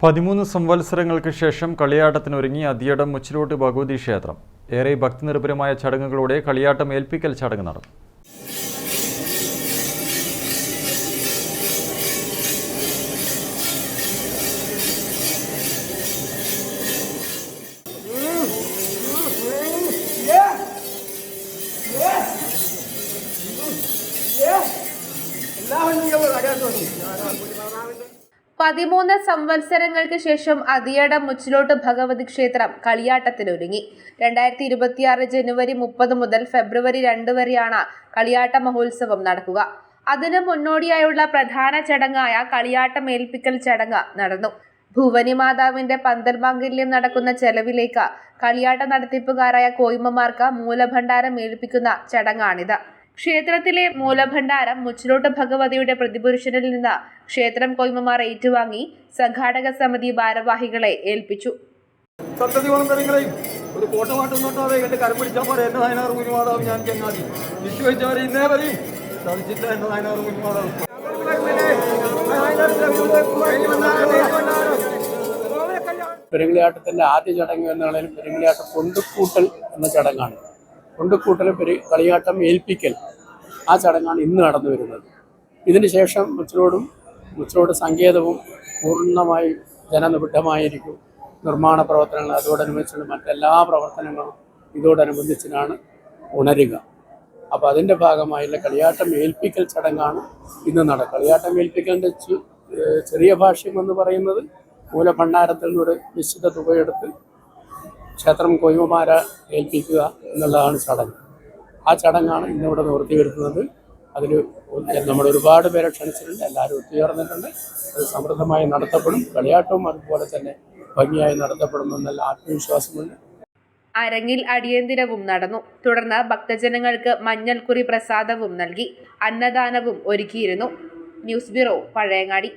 പതിമൂന്ന് സംവത്സരങ്ങൾക്ക് ശേഷം കളിയാട്ടത്തിനൊരുങ്ങി അതിയടം മുച്ചിലോട്ട് ഭഗവതി ക്ഷേത്രം ഏറെ ഭക്തിനിർഭരമായ ചടങ്ങുകളോടെ കളിയാട്ടം ഏൽപ്പിക്കൽ ചടങ്ങ് നടന്നു പതിമൂന്ന് സംവത്സരങ്ങൾക്ക് ശേഷം അതിയട മുച്ചിലോട്ട് ഭഗവതി ക്ഷേത്രം കളിയാട്ടത്തിനൊരുങ്ങി. രണ്ടായിരത്തി ഇരുപത്തിയാറ് ജനുവരി മുപ്പത് മുതൽ ഫെബ്രുവരി രണ്ട് വരെയാണ് കളിയാട്ട മഹോത്സവം നടക്കുക. അതിന് മുന്നോടിയായുള്ള പ്രധാന ചടങ്ങായ കളിയാട്ടം ഏൽപ്പിക്കൽ ചടങ്ങ് നടന്നു. ഭുവനി മാതാവിന്റെ പന്തൽ മാംഗല്യം നടക്കുന്ന ചെലവിലേക്ക് കളിയാട്ട നടത്തിപ്പുകാരായ കോയിമ്മമാർക്ക് മൂലഭണ്ഡാരം ഏൽപ്പിക്കുന്ന ചടങ്ങാണിത്. ക്ഷേത്രത്തിലെ മൂലഭണ്ഡാരം മുച്ചിലോട്ട് ഭഗവതിയുടെ പ്രതിപുരുഷനിൽ നിന്ന് ക്ഷേത്രം കൊയ്മമാർ ഏറ്റുവാങ്ങി സംഘാടക സമിതി ഭാരവാഹികളെ ഏൽപ്പിച്ചു. ഒരു കോട്ടമാട്ട് നോട്ടാതെ എന്റെ കരം പിടിച്ചാൽ പോലെ എന്റെ നായനാർ കുരുമാതാവ് ഞാൻ ചെങ്ങാതി. വിശ്വസിച്ചവരെ ഇന്നേ വരെയും സാധിച്ചില്ല എന്റെ നായനാർ കുരുമാതാവ് പെരുങ്ങളിയാട്ടത്തിന്റെ ആദ്യ ചടങ്ങ് എന്നാണെങ്കിലും പെരുങ്ങളിയാട്ടം കൊണ്ടുക്കൂട്ടൽ എന്ന ചടങ്ങാണ്. കൊണ്ടുകൂട്ടൽ പെരു കളിയാട്ടം ഏൽപ്പിക്കൽ ആ ചടങ്ങാണ് ഇന്ന് നടന്നു വരുന്നത്. ഇതിന് ശേഷം മുച്ചിലോടും മുച്ചിലോട് സങ്കേതവും പൂർണമായി ജനനിബിഡമായിരിക്കും നിർമ്മാണ പ്രവർത്തനങ്ങൾ. അതോടനുബന്ധിച്ചുള്ള മറ്റെല്ലാ പ്രവർത്തനങ്ങളും ഇതോടനുബന്ധിച്ചിനാണ് ഉണരുക. അപ്പോൾ അതിന്റെ ഭാഗമായുള്ള കളിയാട്ടം ഏൽപ്പിക്കൽ ചടങ്ങാണ് ഇന്ന് നടക്കുക കളിയാട്ടം ഏൽപ്പിക്കലിന്റെ ചെറിയ ഭാഷ്യം എന്ന് പറയുന്നത് മൂലഭണ്ഡാരത്തിൽ നിന്നൊരു നിശ്ചിത തുകയെടുത്ത് ക്ഷേത്രം കൊയ്മമാരെ ഏൽപ്പിക്കുക എന്നുള്ളതാണ് ചടങ്ങ്. ആ ചടങ്ങാണ് ഇന്നിവിടെ നിവൃത്തി വരുത്തുന്നത് അതിൽ നമ്മൾ ഒരുപാട് പേരെ ക്ഷണിച്ചിട്ടുണ്ട് എല്ലാവരും ഒത്തുചേർന്നിട്ടുണ്ട്. അത് സമൃദ്ധമായി നടത്തപ്പെടും. കളിയാട്ടവും അതുപോലെ തന്നെ ഭംഗിയായി നടത്തപ്പെടുമെന്നുള്ള ആത്മവിശ്വാസമുണ്ട്. അരങ്ങിൽ അടിയന്തിരവും നടന്നു. തുടർന്ന് ഭക്തജനങ്ങൾക്ക് മഞ്ഞൾക്കുറി പ്രസാദവും നൽകി അന്നദാനവും ഒരുക്കിയിരുന്നു. News bureau Pazhayangadi.